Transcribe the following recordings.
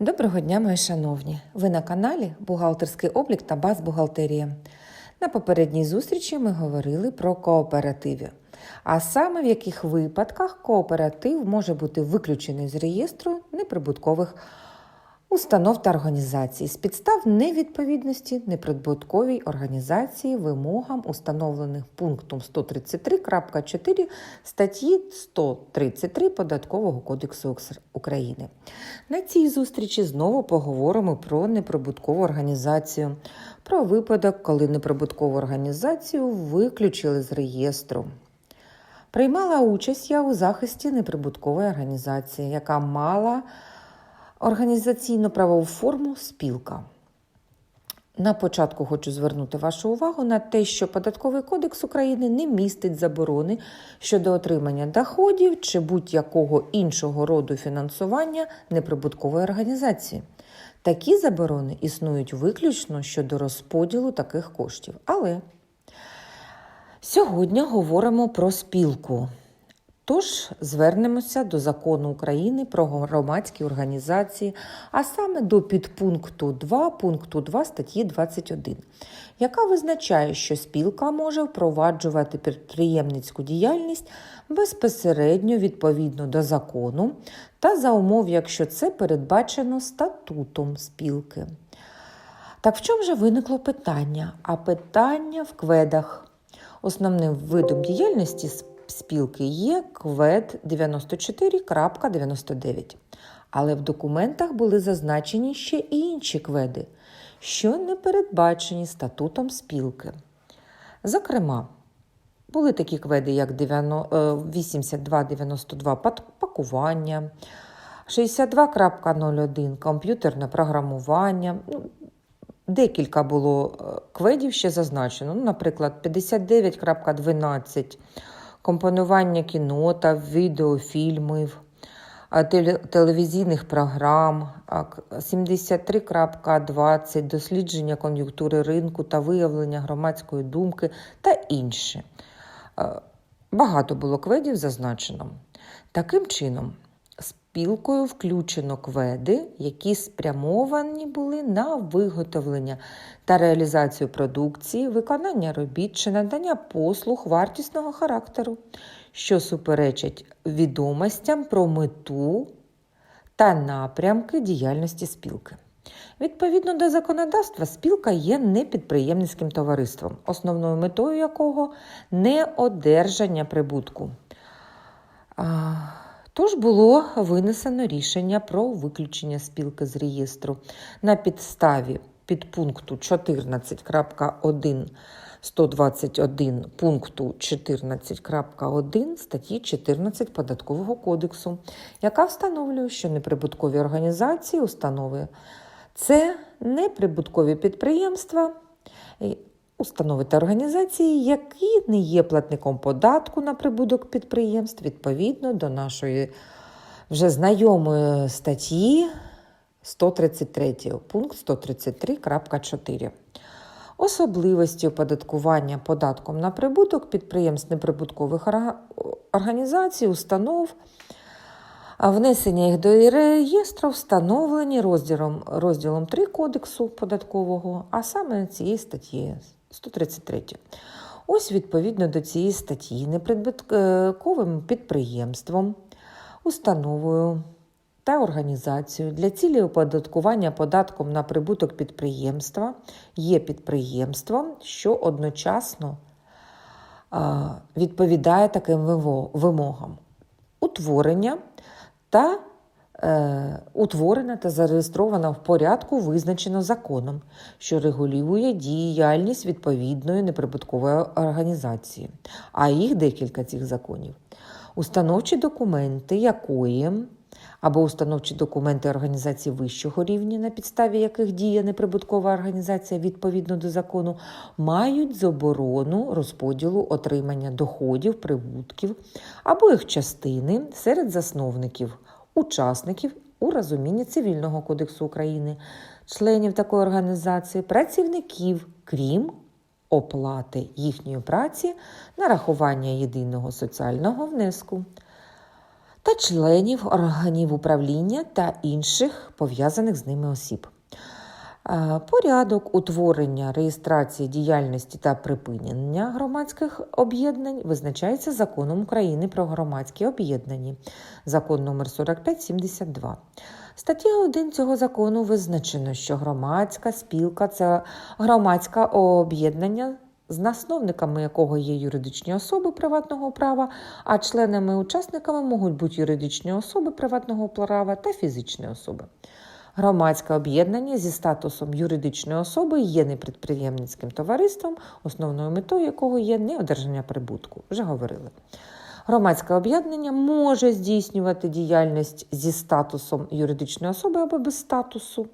Доброго дня, мої шановні! Ви на каналі Бухгалтерський облік та баз бухгалтерія. На попередній зустрічі ми говорили про кооперативи, а саме в яких випадках кооператив може бути виключений з реєстру неприбуткових установ та організацій з підстав невідповідності неприбутковій організації вимогам, установлених пунктом 133.4 статті 133 Податкового кодексу України. На цій зустрічі знову поговоримо про неприбуткову організацію, про випадок, коли неприбуткову організацію виключили з реєстру. Приймала участь я у захисті неприбуткової організації, яка мала організаційно-правову форму спілка. На початку хочу звернути вашу увагу на те, що Податковий кодекс України не містить заборони щодо отримання доходів чи будь-якого іншого роду фінансування неприбуткової організації. Такі заборони існують виключно щодо розподілу таких коштів. Але сьогодні говоримо про спілку. Тож звернемося до закону України про громадські організації, а саме до підпункту 2 пункту 2 статті 21, яка визначає, що спілка може впроваджувати підприємницьку діяльність безпосередньо відповідно до закону та за умов, якщо це передбачено статутом спілки. Так в чому же виникло питання? А питання в кведах. Основним видом діяльності сп- спілки є квед 94.99. Але в документах були зазначені ще і інші кведи, що не передбачені статутом спілки. Зокрема, були такі кведи, як 90 е, 8292 пакування, 62.01 комп'ютерне програмування. Ну, Декілька було е, кведів ще зазначено. Ну, наприклад, 59.12 компонування кіно та відеофільмів, телевізійних програм, 73.20 дослідження кон'юнктури ринку та виявлення громадської думки та інше. Багато було кведів зазначено. Таким чином, спілкою включено кведи, які спрямовані були на виготовлення та реалізацію продукції, виконання робіт чи надання послуг вартісного характеру, що суперечать відомостям про мету та напрямки діяльності спілки. Відповідно до законодавства, спілка є непідприємницьким товариством, основною метою якого не одержання прибутку. Тож було винесено рішення про виключення спілки з реєстру. На підставі підпункту 14.1 121 пункту 14.1 статті 14 Податкового кодексу, яка встановлює, що неприбуткові організації, установи це неприбуткові підприємства, установи та організації, які не є платником податку на прибуток підприємств відповідно до нашої вже знайомої статті 133, пункт 133.4. Особливості оподаткування податком на прибуток підприємств неприбуткових організацій, установ, внесення їх до реєстру встановлені розділом, розділом 3 Кодексу податкового, а саме цієї статті 133. Ось відповідно до цієї статті неприбутковим підприємством, установою та організацією для цілі оподаткування податком на прибуток підприємства є підприємством, що одночасно відповідає таким вимогам утворення та е, утворена та зареєстрована в порядку, визначено законом, що регулює діяльність відповідної неприбуткової організації, а їх декілька цих законів. Установчі документи якої або установчі документи організації вищого рівня, на підставі яких діє неприбуткова організація відповідно до закону, мають заборону розподілу отримання доходів, прибутків або їх частини серед засновників, учасників у розумінні Цивільного кодексу України, членів такої організації, працівників, крім оплати їхньої праці, нарахування єдиного соціального внеску та членів органів управління та інших пов'язаних з ними осіб. Е, Порядок утворення, реєстрації діяльності та припинення громадських об'єднань визначається законом України про громадські об'єднання, закон номер 4572. Стаття 1 цього закону визначено, що громадська спілка це громадське об'єднання, з засновниками якого є юридичні особи приватного права, а членами-учасниками можуть бути юридичні особи приватного права та фізичні особи. Громадське об'єднання зі статусом юридичної особи є непідприємницьким товариством, основною метою якого є неодержання прибутку. Вже говорили. Громадське об'єднання може здійснювати діяльність зі статусом юридичної особи або без статусу.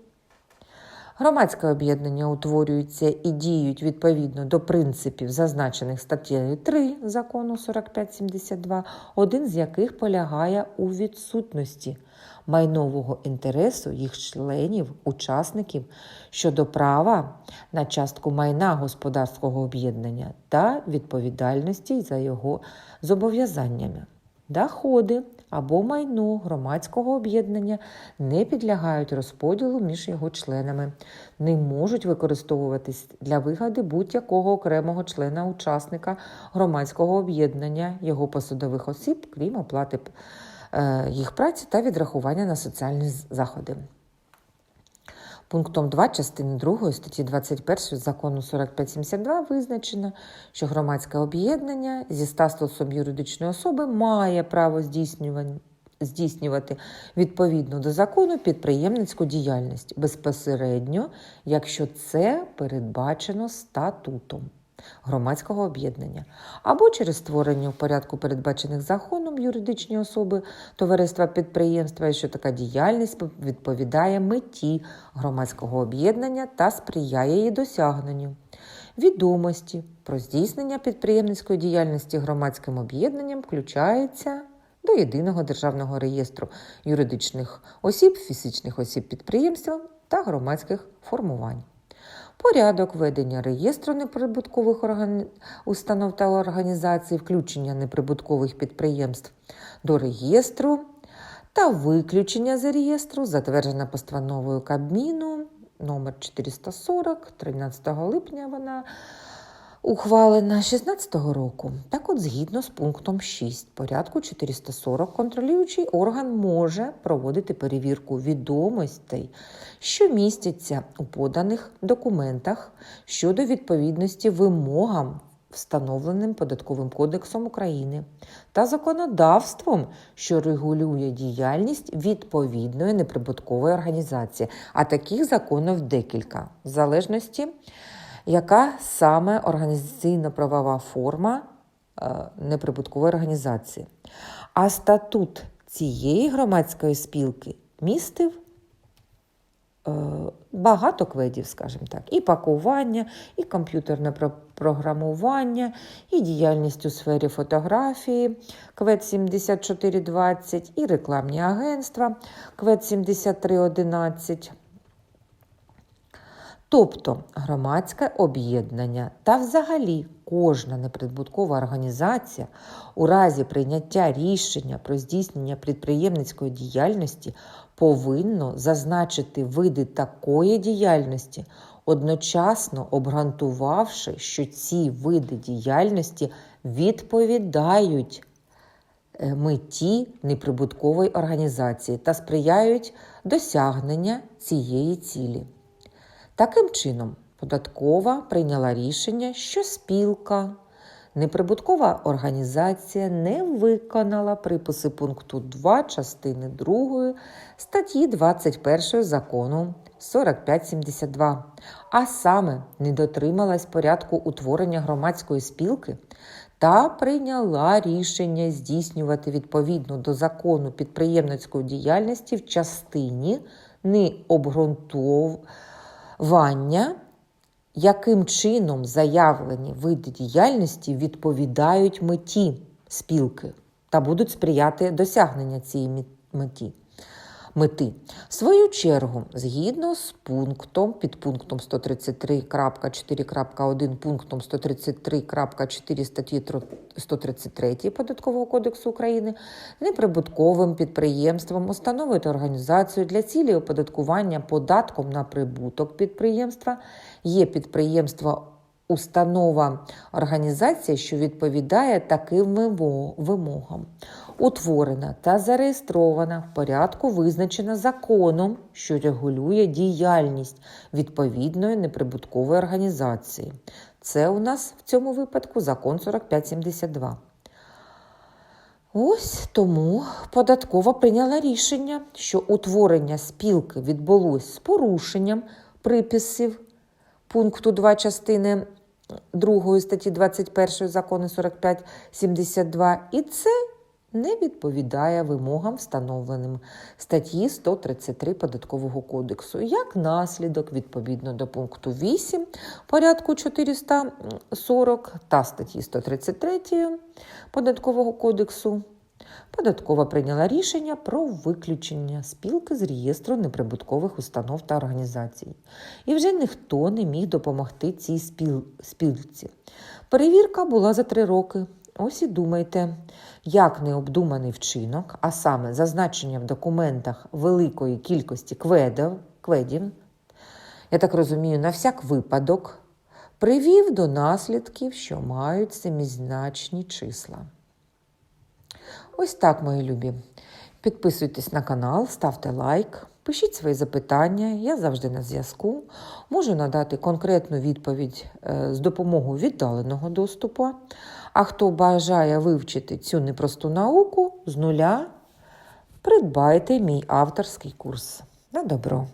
Громадське об'єднання утворюються і діють відповідно до принципів, зазначених статтею 3 закону 4572, один з яких полягає у відсутності майнового інтересу їх членів, учасників щодо права на частку майна господарського об'єднання та відповідальності за його зобов'язаннями. Доходи або майно громадського об'єднання не підлягають розподілу між його членами, не можуть використовуватись для вигади будь-якого окремого члена учасника громадського об'єднання, його посадових осіб, крім оплати е, їх праці та відрахування на соціальні заходи. Пунктом 2 частини 2 статті 21 закону 4572 визначено, що громадське об'єднання зі статусом юридичної особи має право здійснювати відповідно до закону підприємницьку діяльність безпосередньо, якщо це передбачено статутом громадського об'єднання, або через створення в порядку передбачених законом юридичні особи товариства підприємства, що така діяльність відповідає меті громадського об'єднання та сприяє її досягненню. Відомості про здійснення підприємницької діяльності громадським об'єднанням включаються до єдиного державного реєстру юридичних осіб, фізичних осіб підприємства та громадських формувань. Порядок ведення реєстру неприбуткових орган... установ та організацій, включення неприбуткових підприємств до реєстру та виключення з реєстру, затверджена постановою Кабміну номер 440 13 липня вона ухвалена 2016 року. Так от, згідно з пунктом 6 порядку 440, контролюючий орган може проводити перевірку відомостей, що містяться у поданих документах щодо відповідності вимогам. Встановленим податковим кодексом України та законодавством, що регулює діяльність відповідної неприбуткової організації, а таких законів декілька, в залежності яка саме організаційно-правова форма е, неприбуткової організації. А статут цієї громадської спілки містив е, багато кведів, скажімо так, і пакування, і комп'ютерне програмування, і діяльність у сфері фотографії, квед 7420, і рекламні агентства, квед 7311. Тобто громадське об'єднання та взагалі кожна неприбуткова організація у разі прийняття рішення про здійснення підприємницької діяльності повинно зазначити види такої діяльності, одночасно обґрунтувавши, що ці види діяльності відповідають е, меті неприбуткової організації та сприяють досягнення цієї цілі. Таким чином, податкова прийняла рішення, що спілка, неприбуткова організація не виконала приписи пункту 2 частини 2 статті 21 закону 4572, а саме не дотрималась порядку утворення громадської спілки та прийняла рішення здійснювати відповідно до закону підприємницької діяльності в частині необґрунтованої Вання, яким чином заявлені види діяльності відповідають меті спілки та будуть сприяти досягнення цієї меті. Мети. В свою чергу, згідно з пунктом, під пунктом 133.4.1, пунктом 133.4 статті 133 Податкового кодексу України, неприбутковим підприємством, установою та організацією для цілі оподаткування податком на прибуток підприємства є підприємство установа організація, що відповідає таким вимогам, утворена та зареєстрована в порядку, визначена законом, що регулює діяльність відповідної неприбуткової організації. Це у нас в цьому випадку закон 4572. Ось тому податкова прийняла рішення, що утворення спілки відбулось з порушенням приписів пункту 2 частини 2 статті 21 закону 4572, і це не відповідає вимогам, встановленим статті 133 Податкового кодексу. Як наслідок, відповідно до пункту 8 порядку 440 та статті 133 Податкового кодексу, Податкова прийняла рішення про виключення спілки з реєстру неприбуткових установ та організацій. І вже ніхто не міг допомогти цій спіл... спілці. Перевірка була за три роки. Ось і думайте, як необдуманий вчинок, а саме зазначення в документах великої кількості кведів, кведів, я так розумію, на всяк випадок, привів до наслідків, що мають семізначні числа. Ось так, мої любі. Підписуйтесь на канал, ставте лайк, пишіть свої запитання. Я завжди на зв'язку. Можу надати конкретну відповідь е, з допомогою віддаленого доступу. А хто бажає вивчити цю непросту науку з нуля, придбайте мій авторський курс. На добро!